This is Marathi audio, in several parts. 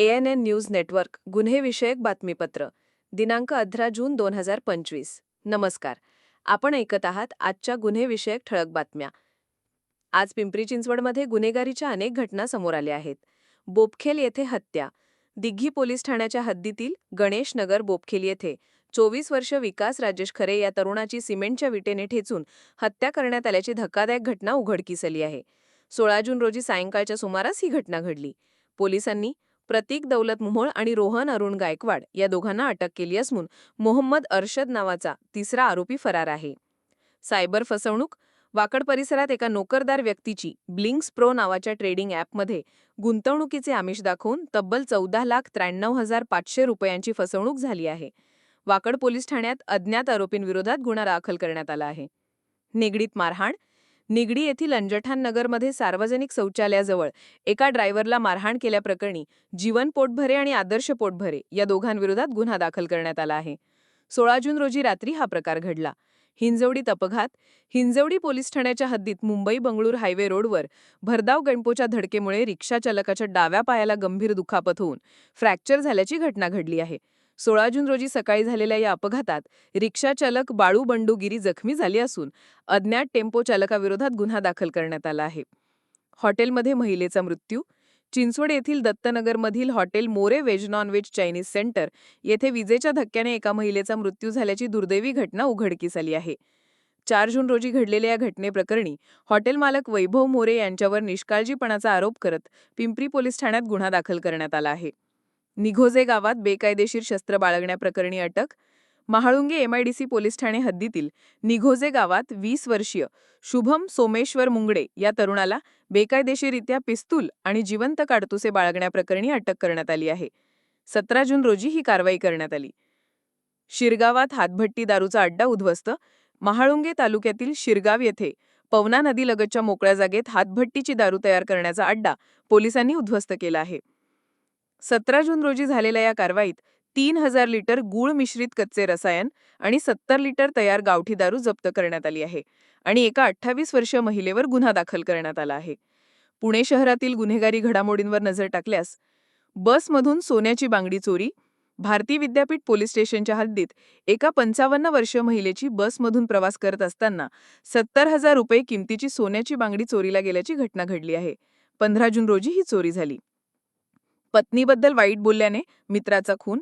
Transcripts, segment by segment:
एन एन न्यूज नेटवर्क गुन्हेविषयक बातमीपत्र दिनांक अठरा जून दोन हजार पंचवीस. नमस्कार. आपण ऐकत आहात आजच्या गुन्हेविषयक ठळक बातम्या. आज पिंपरी चिंचवडमध्ये गुन्हेगारीच्या अनेक घटना समोर आल्या आहेत. बोपखेल येथे हत्या. दिघी पोलीस ठाण्याच्या हद्दीतील गणेश नगर बोपखेल येथे चोवीस वर्ष विकास राजेश खरे या तरुणाची सिमेंटच्या विटेने ठेचून हत्या करण्यात आल्याची धक्कादायक घटना उघडकीस आली आहे. सोळा जून रोजी सायंकाळच्या सुमारास ही घटना घडली. पोलिसांनी प्रतीक दौलत मोहोळ आणि रोहन अरुण गायकवाड या दोघांना अटक केली असून मोहम्मद अर्शद नावाचा तिसरा आरोपी फरार आहे. सायबर फसवणूक वाकड परिसरात एका नोकरदार व्यक्तीची ब्लिंक्स प्रो नावाच्या ट्रेडिंग ॲपमध्ये गुंतवणुकीचे आमिष दाखवून तब्बल चौदा लाख त्र्याण्णव हजार पाचशे रुपयांची फसवणूक झाली आहे. वाकड पोलीस ठाण्यात अज्ञात आरोपींविरोधात गुन्हा दाखल करण्यात आला आहे. निगडीत मारहाण निगडी येथील अंजठान नगरमध्ये सार्वजनिक शौचालयाजवळ एका ड्रायव्हरला मारहाण केल्याप्रकरणी जीवन पोटभरे आणि आदर्श पोटभरे या दोघांविरोधात गुन्हा दाखल करण्यात आला आहे. सोळा जून रोजी रात्री हा प्रकार घडला. हिंजवडीत अपघात हिंजवडी पोलीस ठाण्याच्या हद्दीत मुंबई बंगळूर हायवे रोडवर भरधाव गणपोच्या धडकेमुळे रिक्षा चालकाच्या डाव्या पायाला गंभीर दुखापत होऊन फ्रॅक्चर झाल्याची घटना घडली आहे. सोळा जून रोजी सकाळी झालेल्या या अपघातात रिक्षा चालक बाळू बंडूगिरी जखमी झाली असून अज्ञात टेम्पो चालकाविरोधात गुन्हा दाखल करण्यात आला आहे. हॉटेलमध्ये महिलेचा मृत्यू. चिंचवड येथील दत्तनगरमधील hotel More veg non veg Chinese centre येथे विजेच्या धक्क्याने एका महिलेचा मृत्यू झाल्याची दुर्दैवी घटना उघडकीस आली आहे. चार जून रोजी घडलेल्या या घटनेप्रकरणी हॉटेल मालक वैभव मोरे यांच्यावर निष्काळजीपणाचा आरोप करत पिंपरी पोलीस ठाण्यात गुन्हा दाखल करण्यात आला आहे. निघोजे गावात बेकायदेशीर शस्त्र बाळगण्याप्रकरणी अटक महाळुंगे एमआयडीसी पोलीस ठाणे हद्दीतील निघोजे गावात वीस वर्षीय शुभम सोमेश्वर मुंगडे या तरुणाला बेकायदेशीरित्या पिस्तूल आणि जिवंत काडतुसे बाळगण्याप्रकरणी अटक करण्यात आली आहे. सतरा जून रोजी ही कारवाई करण्यात आली. शिरगावात हातभट्टी दारूचा अड्डा उद्ध्वस्त महाळुंगे तालुक्यातील शिरगाव येथे पवना नदीलगतच्या मोकळ्या जागेत हातभट्टीची दारू तयार करण्याचा अड्डा पोलिसांनी उद्ध्वस्त केला आहे. सतरा जून रोजी झालेल्या या कारवाईत तीन हजार लिटर गूळ मिश्रित कच्चे रसायन आणि सत्तर लिटर तयार गावठी दारू जप्त करण्यात आली आहे आणि एका अठ्ठावीस वर्षीय महिलेवर गुन्हा दाखल करण्यात आला आहे. पुणे शहरातील गुन्हेगारी घडामोडींवर नजर टाकल्यास बसमधून सोन्याची बांगडी चोरी भारती विद्यापीठ पोलीस स्टेशनच्या हद्दीत एका पंचावन्न वर्षीय महिलेची बसमधून प्रवास करत असताना सत्तर हजार रुपये किमतीची सोन्याची बांगडी चोरीला गेल्याची घटना घडली आहे. पंधरा जून रोजी ही चोरी झाली. पत्नीबद्दल वाईट बोलल्याने मित्राचा खून.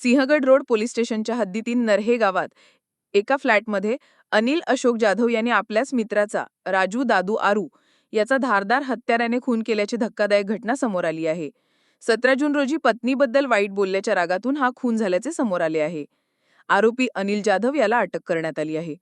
सिंहगड रोड पोलीस स्टेशनच्या हद्दीतील नरहे गावात एका फ्लॅटमध्ये अनिल अशोक जाधव यांनी आपल्याच मित्राचा राजू दादू आरू याचा धारदार हत्याराने खून केल्याची धक्कादायक घटना समोर आली आहे. सतरा जून रोजी पत्नीबद्दल वाईट बोलल्याच्या रागातून हा खून झाल्याचे समोर आले आहे. आरोपी अनिल जाधव याला अटक करण्यात आली आहे.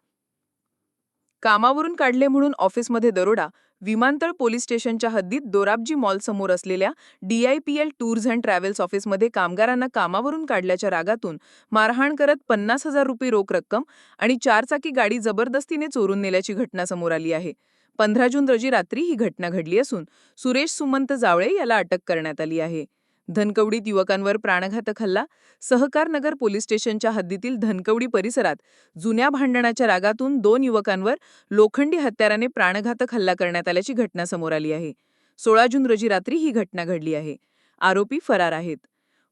कामावरून काढले म्हणून ऑफिसमध्ये दरोडा विमानतळ पोलीस स्टेशनच्या हद्दीत दोराबजी मॉलसमोर असलेल्या डीआयपीएल टूर्स अँड ट्रॅव्हल्स ऑफिसमध्ये कामगारांना कामावरून काढल्याच्या रागातून मारहाण करत पन्नास हजार रुपये रोख रक्कम आणि चारचाकी गाडी जबरदस्तीने चोरून नेल्याची घटना समोर आली आहे. पंधरा जून रोजी रात्री ही घटना घडली असून सुरेश सुमंत जावळे याला अटक करण्यात आली आहे. धनकवडीत युवकांवर प्राणघातक हल्ला सहकारनगर पोलीस स्टेशनच्या हद्दीतील धनकवडी परिसरात जुन्या भांडणाच्या रागातून दोन युवकांवर लोखंडी हत्याराने प्राणघातक हल्ला करण्यात आल्याची घटना समोर आली आहे. सोळा जून रोजी रात्री ही घटना घडली आहे. आरोपी फरार आहेत.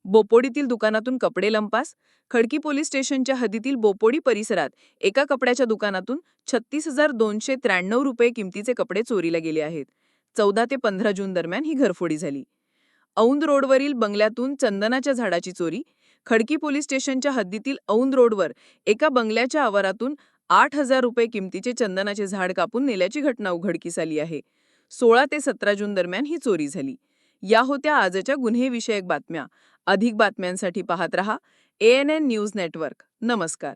बोपोडीतील दुकानातून कपडे लंपास खडकी पोलीस स्टेशनच्या हद्दीतील बोपोडी परिसरात एका कपड्याच्या दुकानातून छत्तीस हजार दोनशे त्र्याण्णव रुपये किमतीचे कपडे चोरीला गेले आहेत. चौदा ते पंधरा जून दरम्यान ही घरफोडी झाली. औंद रोडवरील बंगल्यातून चंदनाच्या झाडाची चोरी खडकी पोलीस स्टेशनच्या हद्दीतील औंद रोडवर एका बंगल्याच्या आवारातून आठ हजार रुपये किमतीचे चंदनाचे झाड कापून नेल्याची घटना उघडकीस आली आहे. सोळा ते सतरा जून दरम्यान ही चोरी झाली. या होत्या आजच्या गुन्हेविषयक बातम्या. अधिक बातम्यांसाठी पाहत रहा एएनएन न्यूज नेटवर्क नमस्कार.